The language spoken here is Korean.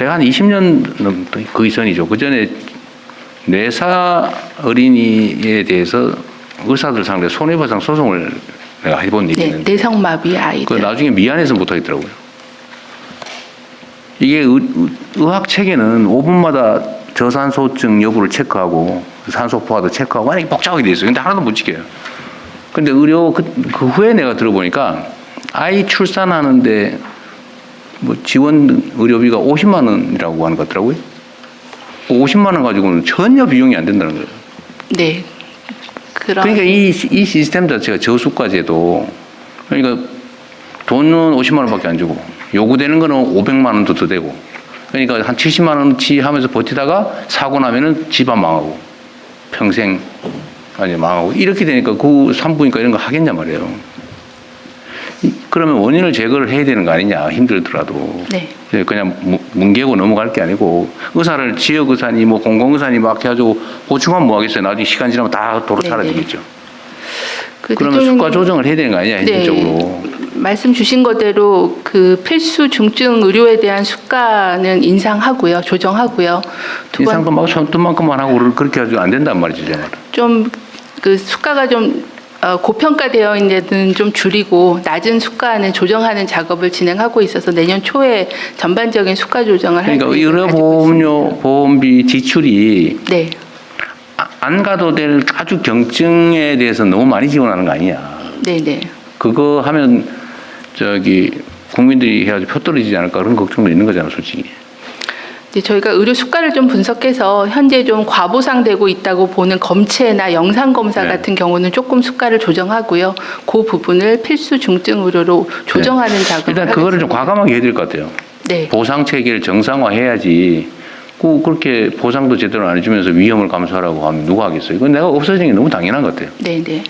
제가 한 20년 넘그 이전이죠. 그 전에 뇌사 어린이에 대해서 의사들 상대 손해배상 소송을 내가 해본 일이 네, 있는데 내성마비 그 아이들. 나중에 미안해서 못 하겠더라고요. 이게 의, 의학 체계는 5분마다 저산소증 여부를 체크하고 산소 포화도 체크하고 완전히 복잡하게 돼 있어요. 근데 하나도 못 지켜요. 근데 의료 그, 그 후에 내가 들어보니까 아이 출산하는데 뭐 지원 의료비가 50만 원이라고 하는 것 같더라고요. 50만 원 가지고는 전혀 비용이 안 된다는 거예요. 네. 그런 그러니까 이, 이 시스템 자체가 저수가제도 그러니까 돈은 50만 원밖에 안 주고 요구되는 거는 500만 원도 더 되고 그러니까 한 70만 원치 하면서 버티다가 사고 나면은 집안 망하고 평생 아니 망하고 이렇게 되니까 그 산부인과 이런 거 하겠냐 말이에요. 이- 그러면 원인을 제거를 해야 되는 거 아니냐 힘들더라도 네. 예, 그냥 무- 뭉개고 넘어갈 게 아니고 의사를 지역 의사니 뭐 공공 의사니 막 해가지고 보충하면 뭐 하겠어요. 나중에 시간 지나면 다 도로 네네. 사라지겠죠. 그 그러면 수가 조정을 해야 되는 거 아니냐 네. 현실적으로. 말씀 주신 거대로 그 필수 중증 의료에 대한 수가는 인상하고요, 조정하고요. 인상도 막 손톱만큼만 하고 그렇게 해가지고 안 된단 말이죠. 좀그 수가가 좀 어, 고평가되어 있는 데는 좀 줄이고 낮은 수가는 조정하는 작업을 진행하고 있어서 내년 초에 전반적인 수가 조정을 할 그러니까 의료보험료. 보험비 지출이 네, 아- 안 가도 될 아주 경증에 대해서 너무 많이 지원하는 거 아니냐. 네, 네. 그거 하면 저기 국민들이 해가지고 표 떨어지지 않을까 그런 걱정도 있는 거잖아, 솔직히. 이제 저희가 의료 수가를 좀 분석해서 현재 좀 과보상되고 있다고 보는 검체나 영상 검사 네. 같은 경우는 조금 수가를 조정하고요. 그 부분을 필수 중증 의료로 조정하는 작업을 네. 일단 그거를 좀 하겠습니다. 과감하게 해야 될 것 같아요. 네, 보상 체계를 정상화해야지. 그 그렇게 보상도 제대로 안 해주면서 위험을 감수하라고 하면 누가 하겠어요? 이건 내가 없어지는 게 너무 당연한 것 같아요. 네, 네.